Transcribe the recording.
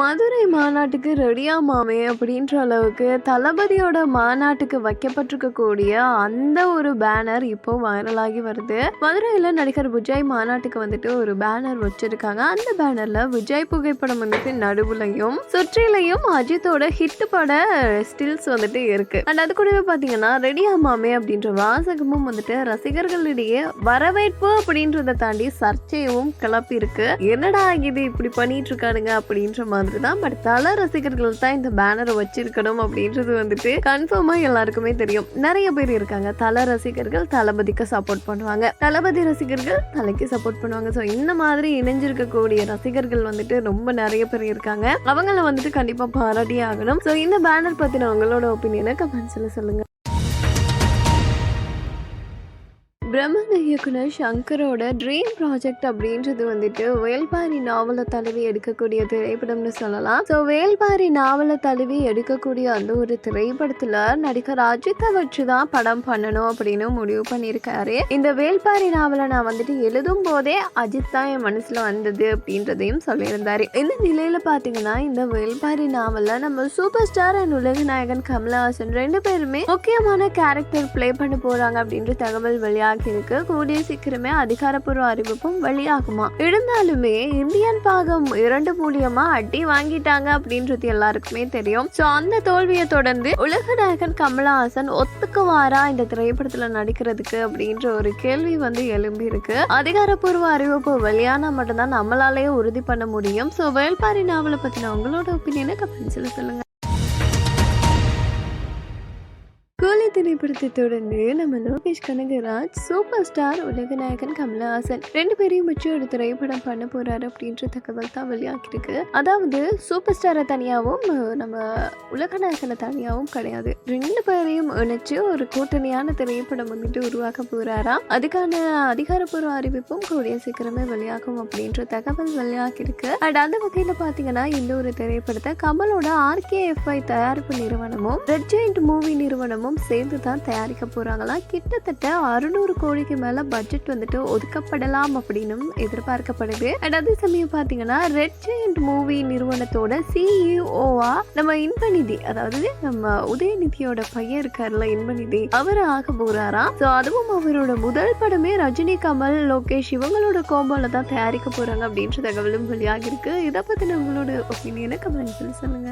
மதுரை மாநாட்டுக்கு ரெடியா மாமே அப்படின்ற அளவுக்கு தளபதியோட மாநாட்டுக்கு வைக்கப்பட்டிருக்கக்கூடிய அந்த ஒரு பேனர் இப்போ வைரலாகி வருது. மதுரையில் நடிகர் விஜய் மாநாட்டுக்கு வந்துட்டு ஒரு பேனர் வச்சிருக்காங்க. அந்த பேனர்ல விஜய் புகைப்படம் வந்துட்டு நடுவுலையும் சுற்றிலையும் அஜித்தோட ஹிட் பட ஸ்டில்ஸ் வந்துட்டு இருக்கு. அண்ட் அது கூடவே பார்த்தீங்கன்னா ரெடியா மாமே அப்படின்ற வாசகமும் வந்துட்டு ரசிகர்களிடையே வரவேற்பு அப்படின்றத தாண்டி சர்ச்சையும் கிளப்பி இருக்கு என்னடா இது இப்படி பண்ணிட்டு இருக்காருங்க அப்படின்ற மாதிரி தான் பட் தலை ரசிகர்கள் தான் இந்த பேனரை வச்சிருக்கணும் அப்படின்றது வந்துட்டு கன்ஃபார்மா எல்லாருக்குமே தெரியும். நிறைய பேர் இருக்காங்க. தலை ரசிகர்கள் தளபதிக்கு சப்போர்ட் பண்ணுவாங்க. தளபதி ரசிகர்கள் தலைக்கு சப்போர்ட் பண்ணுவாங்க. ஸோ இந்த மாதிரி இணைஞ்சிருக்கக்கூடிய ரசிகர்கள் வந்துட்டு ரொம்ப நிறைய பேர் இருக்காங்க. அவங்கள வந்துட்டு கண்டிப்பா பாராட்டியே ஆகணும். ஸோ இந்த பேனர் பத்தின அவங்களோட ஒப்பீனியனை கமெண்ட்ஸ்ல சொல்லுங்க. பிரம்மன் இயக்குனர் சங்கரோட ட்ரீம் ப்ராஜெக்ட் அப்படின்றது வந்துட்டு வேல்பாரி நாவலை தழுவி எடுக்கக்கூடிய திரைப்படம்னு சொல்லலாம். ஸோ வேல்பாரி நாவலை தழுவி எடுக்கக்கூடிய அந்த ஒரு திரைப்படத்தில் நடிகர் அஜித்தை வச்சு தான் படம் பண்ணணும் அப்படின்னு முடிவு பண்ணியிருக்காரு. இந்த வேல்பாரி நாவலை நான் வந்துட்டு எழுதும் போதே அஜித் தான் என் மனசில் வந்தது அப்படின்றதையும் சொல்லியிருந்தாரு. இந்த நிலையில் பார்த்தீங்கன்னா இந்த வேல்பாரி நாவலில் நம்ம சூப்பர் ஸ்டார் அண்ட் உலகநாயகன் கமலஹாசன் ரெண்டு பேருமே முக்கியமான கேரக்டர் ப்ளே பண்ண போகிறாங்க அப்படின்ற தகவல் வெளியாகி இருக்கு கூடிய சீக்கிரமே அதிகாரப்பூர்வ அறிவிப்பும் வெளியாகுமா? இருந்தாலுமே இந்தியன் பாகம் இரண்டு மூலியமா அடி வாங்கிட்டாங்க அப்படின்றது எல்லாருக்குமே தெரியும். சோ அந்த தோல்வியை தொடர்ந்து உலக நாயகன் கமலஹாசன் ஒத்துக்குவாரா இந்த திரைப்படத்துல நடிக்கிறதுக்கு அப்படின்ற ஒரு கேள்வி வந்து எழும்பி இருக்கு. அதிகாரப்பூர்வ அறிவிப்பு வெளியானா மட்டும்தான் நம்மளாலேயே உறுதி பண்ண முடியும். சோ வேள்பாரி நாவலை பத்தின உங்களோட ஒப்பீனியனை கமெண்ட்ஸ்ல சொல்லுங்க. திரைப்படத்தை தொடர்ந்து நம்ம லோகேஷ் கனகராஜ் சூப்பர் ஸ்டார் உலகநாயகன் கமலஹாசன் ரெண்டு பேரையும் வச்சு ஒரு திரைப்படம் பண்ண போறாரு அப்படின்ற தகவல் தான் வெளியாகிருக்கு அதாவது சூப்பர் ஸ்டாரை தனியாகவும் நம்ம உலகநாயகனை தனியாகவும் கிடையாது. ரெண்டு பேரையும் இணைச்சு ஒரு கூட்டணியான திரைப்படம் வந்துட்டு உருவாக்க போறாராம் அதுக்கான அதிகாரப்பூர்வ அறிவிப்பும் கூடிய சீக்கிரமே வெளியாகும் அப்படின்ற தகவல் வெளியாகிருக்கு அண்ட் அந்த வகையில் பார்த்தீங்கன்னா இந்த ஒரு திரைப்படத்தை கமலோட ஆர்கேஎஃப்ஐ தயாரிப்பு நிறுவனமும் ரெட் ஜெயிண்ட் மூவி நிறுவனமும் சேர்ந்து தான் தயாரிக்க போறாங்களாம் கிட்டத்தட்ட அறுநூறு கோடிக்கு மேலே பட்ஜெட் வந்துட்டு ஒதுக்கப்படலாம் அப்படின்னும் எதிர்பார்க்கப்படுது. அண்ட் அதே சமயம் பார்த்தீங்கன்னா ரெட் ஜெயண்ட் மூவி நிறுவனத்தோட சிஇஓவா நம்ம இன்பநிதி அதாவது நம்ம உதயநிதியோட பையன் இருக்காருல இன்பநிதி அவர் ஆக போறாராம் ஸோ அதுவும் அவரோட முதல் படமே ரஜினி கமல் லோகேஷ் இவங்களோட கோம்போல தான் தயாரிக்க போறாங்க அப்படின்ற தகவலும் வெளியாகிருக்கு இதை பத்தின உங்களோட ஒப்பீனியனை கமெண்ட்ஸில் சொல்லி சொல்லுங்க.